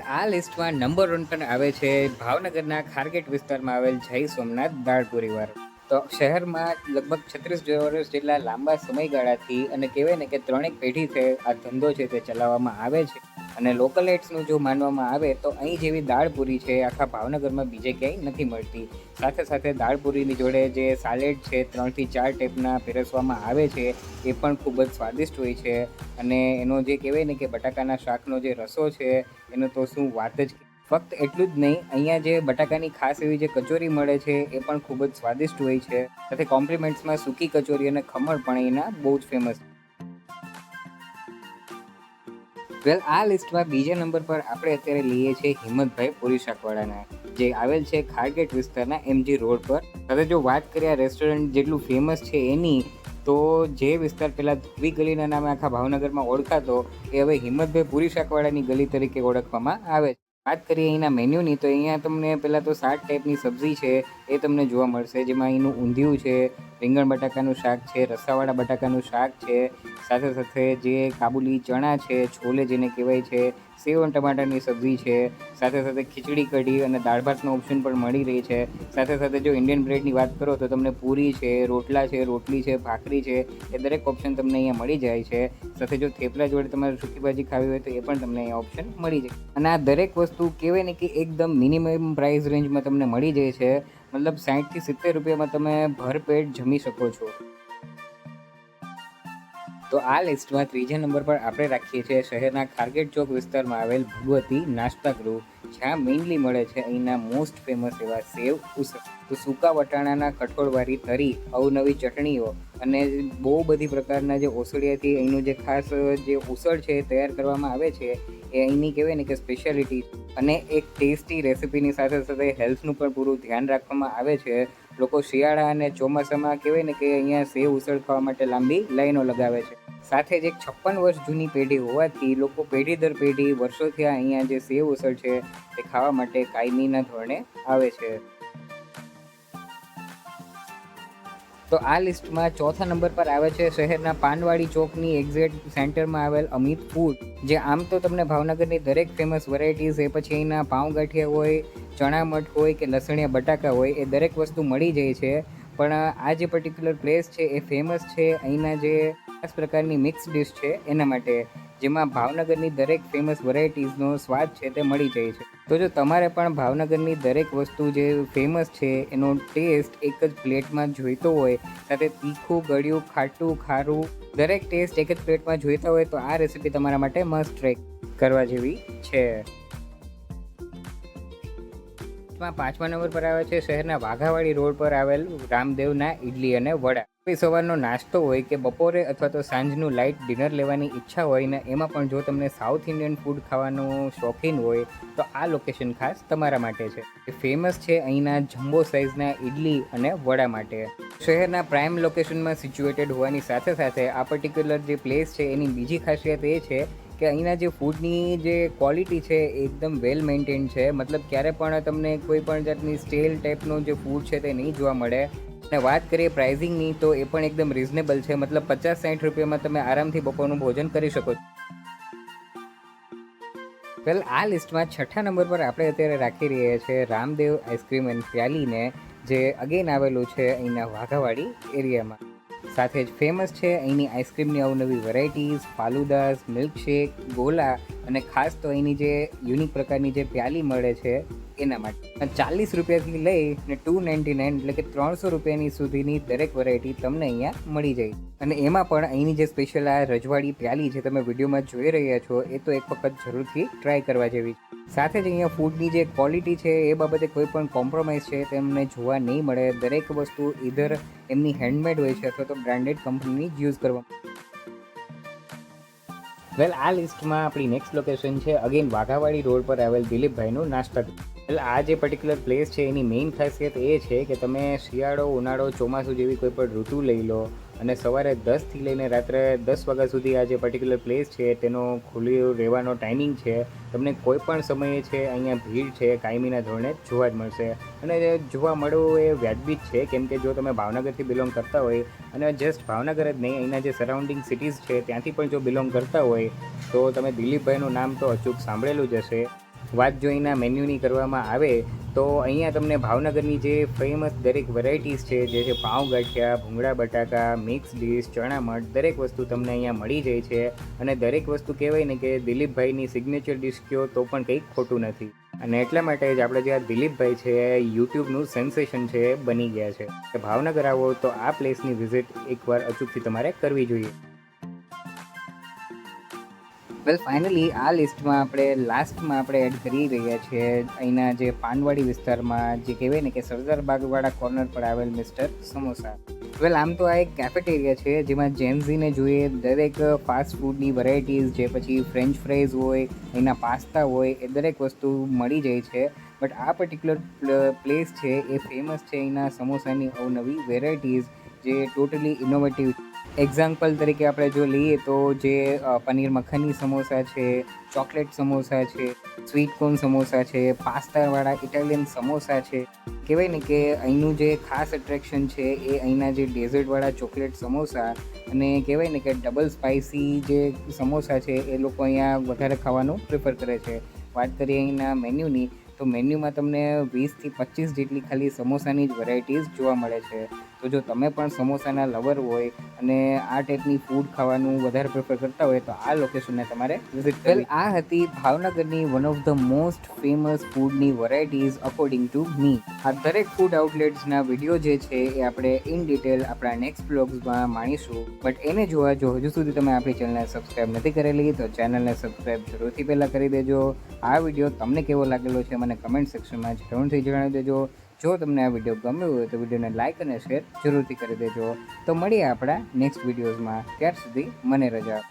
આ લિસ્ટમાં number one પર આવે છે. ભાવનગરના ખારગેટ વિસ્તારમાં આવેલ જય સોમનાથ દાળ પરિવાર. તો શહેરમાં લગભગ છત્રીસ વર્ષ જેટલા લાંબા સમયગાળાથી અને કહેવાય ને કે ત્રણેક પેઢીથી આ ધંધો છે તે ચલાવવામાં આવે છે. અને લોકલ એટ્સનું જો માનવામાં આવે તો અહીં જેવી દાળ પૂરી છે, આખા ભાવનગરમાં બીજે ક્યાંય નથી મળતી. સાથે સાથે દાળ પૂરીની જોડે જે સાલેડ છે, ત્રણથી ચાર ટાઈપના પીરસવામાં આવે છે, એ પણ ખૂબ જ સ્વાદિષ્ટ હોય છે. અને એનો જે કહેવાય ને કે બટાકાના શાકનો જે રસો છે, એનો તો શું વાત જ ફક્ત એટલું જ નહીં, અહીંયા જે બટાકાની ખાસ એવી જે કચોરી મળે છે, એ પણ ખૂબ જ સ્વાદિષ્ટ હોય છે. સાથે કોમ્પ્લિમેન્ટ્સમાં સૂકી કચોરી અને ખમણ પણ એના બહુ જ ફેમસ વેલ આ લિસ્ટમાં બીજા નંબર પર આપણે અત્યારે લઈએ છીએ હિંમતભાઈ પુરી શાકવાળાના જે આવેલ છે ખારગેટ વિસ્તારના એમજી રોડ પર. સાથે જો વાત કરીએ રેસ્ટોરન્ટ જેટલું ફેમસ છે એની, તો જે વિસ્તાર પહેલાં ધ્રુવી ગલીના નામે આખા ભાવનગરમાં ઓળખાતો, એ હવે હિંમતભાઈ પુરી શાકવાળાની ગલી તરીકે ઓળખવામાં આવે છે. વાત કરીએ અહીંના મેન્યુની, તો અહીંયા તમને પહેલાં તો સાત ટાઈપની સબ્જી છે, એ તમને જોવા મળશે. જેમાં અહીંનું ઊંધિયું છે, રીંગણ બટાકાનું શાક છે, રસાવાળા બટાકાનું શાક છે, સાથે સાથે જે કાબુલી ચણા છે, છોલે જેને કહેવાય છે, સેવ ટમાટરની સબ્જી છે, સાથે સાથે ખીચડી કઢી અને દાળ ભાતનો ઓપ્શન પણ મળી રહી છે. સાથે સાથે જો ઇન્ડિયન બ્રેડની વાત કરો તો તમને પૂરી છે, રોટલા છે, રોટલી છે, ભાખરી છે, એ દરેક ઓપ્શન તમને અહીંયા મળી જાય છે. સાથે જો થેપલા જોડે તમારે સૂકી ભાજી ખાવી હોય તો એ પણ તમને અહીંયા ઓપ્શન મળી જાય. અને આ દરેક વસ્તુ કહેવાય ને કે એકદમ મિનિમમ પ્રાઇસ રેન્જમાં તમને મળી જાય છે. મતલબ સાઠથી સિત્તેર રૂપિયામાં તમે ભરપેટ જમી શકો છો. તો આ લિસ્ટમાં ત્રીજા નંબર પર આપણે રાખીએ છીએ શહેરના ખારગેટ ચોક વિસ્તારમાં આવેલ ભગવતી નાસ્તા ગૃહ, જ્યાં મેઇનલી મળે છે અહીંના મોસ્ટ ફેમસ એવા સેવ સૂકા વટાણાના કઠોળવાળી તરી, અવનવી ચટણીઓ અને બહુ બધી પ્રકારના જે ઓસડિયાથી અહીંનું જે ખાસ જે ઉસળ છે એ તૈયાર કરવામાં આવે છે, એ અહીંની કહેવાય ને કે સ્પેશિયાલિટી અને એક ટેસ્ટી રેસિપીની સાથે સાથે હેલ્થનું પણ પૂરું ધ્યાન રાખવામાં આવે છે. લોકો શિયાળા અને ચોમાસામાં કહેવાય ને કે અહીંયા સેવ ઉસળ ખાવા માટે લાંબી લાઈનો લગાવે છે. સાથે જ એક છપ્પન વર્ષ જૂની પેઢી હોવાથી લોકો પેઢી દર પેઢી વર્ષોથી અહીંયા જે સેવ ઉસળ છે તે ખાવા માટે કાયમીના ધોરણે આવે છે. તો આ લિસ્ટમાં ચોથા નંબર પર આવે છે શહેરના પાનવાડી ચોકની એક્ઝેક્ટ સેન્ટરમાં આવેલ અમિત ફૂડ, જે આમ તો તમને ભાવનગરની દરેક ફેમસ વેરાયટીઝ એ પછી અહીંના પાઉંગાંઠિયા હોય, ચણામઠ હોય કે લસણિયા બટાકા હોય, એ દરેક વસ્તુ મળી જાય છે. પણ આ જે પર્ટિક્યુલર પ્લેસ છે, એ ફેમસ છે, અહીંના જે ખાસ પ્રકારની મિક્સ ડિશ છે, એના માટે. જેમાં ભાવનગરની દરેક ફેમસ વેરાયટીઝનો સ્વાદ છે તે મળી જાય છે. તો જો તમારે પણ ભાવનગરની દરેક વસ્તુ જે ફેમસ છે, એનો ટેસ્ટ એક જ પ્લેટમાં જોઈતો હોય, સાથે તીખું, ગળ્યું, ખાટું, ખારું, દરેક ટેસ્ટ એક જ પ્લેટમાં જોઈતા હોય, તો આ રેસીપી તમારા માટે મસ્ટ ટ્રેક કરવા જેવી છે. પાંચમા નંબર પર આવે છે શહેરના વાઘાવાડી રોડ પર આવેલ રામદેવના ઇડલી અને વડા. સવારનો નાસ્તો હોય કે બપોરે અથવા તો સાંજનું લાઇટ ડિનર લેવાની ઈચ્છા હોય ને એમાં પણ જો તમને સાઉથ ઇન્ડિયન ફૂડ ખાવાનું શોખીન હોય, તો આ લોકેશન ખાસ તમારા માટે છે. એ ફેમસ છે અહીંના જમ્બો સાઇઝના ઇડલી અને વડા માટે. શહેરના પ્રાઇમ લોકેશનમાં સિચ્યુએટેડ હોવાની સાથે સાથે આ પર્ટિક્યુલર જે પ્લેસ છે એની બીજી ખાસિયત એ છે કે અહીંના જે ફૂડની જે ક્વોલિટી છે એકદમ વેલ મેન્ટેન છે. મતલબ ક્યારે પણ તમને કોઈ પણ જાતની સ્ટેલ ટાઈપનું જે ફૂડ છે તે નહીં જોવા મળે. અને વાત કરીએ પ્રાઇઝિંગની તો એ પણ એકદમ રિઝનેબલ છે. મતલબ પચાસ સાઠ રૂપિયામાં તમે આરામથી બપોરનું ભોજન કરી શકો છો. વેલ આ લિસ્ટમાં છઠ્ઠા નંબર પર આપણે અત્યારે રાખી રહ્યા છીએ રામદેવ આઈસ્ક્રીમ એન્ડ પ્યાલીને જે અગેન આવેલું છે અહીંના વાઘાવાડી એરિયામાં સાથે જ ફેમસ છે. અહીંની આઈસ્ક્રીમની અવનવી વેરાયટીઝ ફાલુદાસ મિલ્કશેક ગોલા અને ખાસ તો અહીંની જે યુનિક પ્રકારની જે પ્યાલી મળે છે, એના માટે ચાલીસ રૂપિયાથી લઈ ને ટુ નાઇન્ટી નાઇન એટલે કે ત્રણસો રૂપિયાની સુધીની દરેક વેરાયટી તમને અહીંયા મળી જાય. અને એમાં પણ અહીંની જે સ્પેશિયલ આ રજવાડી પ્યાલી જે તમે વિડીયોમાં જોઈ રહ્યા છો, એ તો એક વખત જરૂરથી ટ્રાય કરવા જેવી સાથે જ અહીંયા ફૂડની જે ક્વોલિટી છે, એ બાબતે કોઈ પણ કોમ્પ્રોમાઇઝ છે, તેમને જોવા નહીં મળે. દરેક વસ્તુ ઇધર એમની હેન્ડમેડ હોય છે અથવા તો બ્રાન્ડેડ કંપનીની જ યુઝ કરવામાં વેલ આ લિસ્ટમાં આપણી નેક્સ્ટ લોકેશન છે. અગેન વાઘાવાડી રોડ પર આવેલ દિલીપભાઈનું નાસ્તા. વેલ આ જે પર્ટિક્યુલર પ્લેસ છે, એની મેઇન ખાસિયત એ છે કે તમે શિયાળો, ઉનાળો, ચોમાસું જેવી કોઈ પણ ઋતુ લઈ લો અને સવારે દસથી લઈને રાત્રે દસ વાગ્યા સુધી આ જે પર્ટિક્યુલર પ્લેસ છે, તેનો ખુલ્લી રહેવાનો ટાઈમિંગ છે. તમને કોઈ પણ સમયે છે, અહીંયા ભીડ છે, કાયમીના ધોરણે જોવા જ મળશે. અને જોવા મળવું એ વ્યાજબી જ છે, કેમ કે જો તમે ભાવનગરથી બિલોંગ કરતા હોય અને જસ્ટ ભાવનગર જ નહીં, અહીંના જે સરાઉન્ડિંગ સિટીઝ છે, ત્યાંથી પણ જો બિલોંગ કરતા હોય, તો તમે દિલીપભાઈનું નામ તો અચૂક સાંભળેલું જ હશે. વાત જોઈને મેન્યુની કરવામાં આવે, તો અહીંયા તમને ભાવનગરની જે ફેમસ દરેક વેરાયટીઝ છે, જે છે પાઉં ભૂંગળા બટાકા મિક્સ ડીશ ચણા મઠ, દરેક વસ્તુ તમને અહીંયા મળી જાય છે. અને દરેક વસ્તુ કહેવાય ને કે દિલીપભાઈની સિગ્નેચર ડીશ કયો તો પણ કંઈક ખોટું નથી. અને એટલા માટે જ આપણે જે આ દિલીપભાઈ છે યુટ્યુબનું સેન્સેશન છે બની ગયા છે. ભાવનગર આવો તો આ પ્લેસની વિઝિટ એકવાર અચૂકથી તમારે કરવી જોઈએ. વેલ ફાઇનલી આ લિસ્ટમાં આપણે લાસ્ટમાં આપણે એડ કરી રહ્યા છીએ અહીંના જે પાનવાડી વિસ્તારમાં જે કહેવાય ને કે સરદાર બાગવાળા કોર્નર પર આવેલ મિસ્ટર સમોસા. વેલ આમ તો આ એક કેફેટેરિયા છે જેમાં જેન્ઝીને જોઈએ, દરેક ફાસ્ટ ફૂડની વેરાયટીઝ જે પછી ફ્રેન્ચ ફ્રાઈઝ હોય, એના પાસ્તા હોય, એ દરેક વસ્તુ મળી જાય છે. બટ આ પર્ટિક્યુલર પ્લેસ છે એ ફેમસ છે એના સમોસાની અવનવી વેરાયટીઝ જે ટોટલી ઇનોવેટિવ એક્ઝામ્પલ તરીકે આપણે જો લઈએ તો જે પનીર મખની સમોસા છે, ચોકલેટ સમોસા છે સ્વીટ કોર્ન સમોસા છે, પાસ્તાવાળા ઇટાલિયન સમોસા છે, કહેવાય ને કે અહીંનું જે ખાસ એટ્રેક્શન છે એ અહીંના જે ડેઝર્ટવાળા ચોકલેટ સમોસા અને કહેવાય ને કે ડબલ સ્પાઇસી જે સમોસા છે એ લોકો અહીંયા વધારે ખાવાનું પ્રિફર કરે છે. વાત કરીએ અહીંના મેન્યુની તો મેન્યુમાં તમને વીસથી પચીસ જેટલી ખાલી સમોસાની જ વેરાયટીઝ જોવા મળે છે. તો જો તમે પણ સમોસાના લવર હોય અને આ ટાઈપની ફૂડ ખાવાનું વધારે પ્રેફર કરતા હોય, તો આ લોકેશનને તમારે વિઝિટ કરવી. આ હતી ભાવનગરની one of the most famous ફૂડની varieties according to me આ દરેક ફૂડ આઉટલેટ્સના વીડિયો જે છે, એ આપણે ઇન ડિટેલ આપણા નેક્સ્ટ બ્લોગ્સમાં માણીશું. બટ એને જોવા જો હજુ સુધી તમે આપણી ચેનલને સબસ્ક્રાઈબ નથી કરેલી, તો ચેનલને સબસ્ક્રાઈબ જરૂરથી પહેલાં કરી દેજો. આ વીડિયો તમને કેવો લાગેલો છે, મને કમેન્ટ સેક્શનમાં જરૂરથી જણાવી દેજો. જો તમને આ વીડિયો ગમ્યો હોય તો વિડીયોને લાઇક અને શેર જરૂરથી કરી દેજો તો મળીએ આપણા નેક્સ્ટ વિડીયોઝમાં ત્યાર સુધી મને રજા.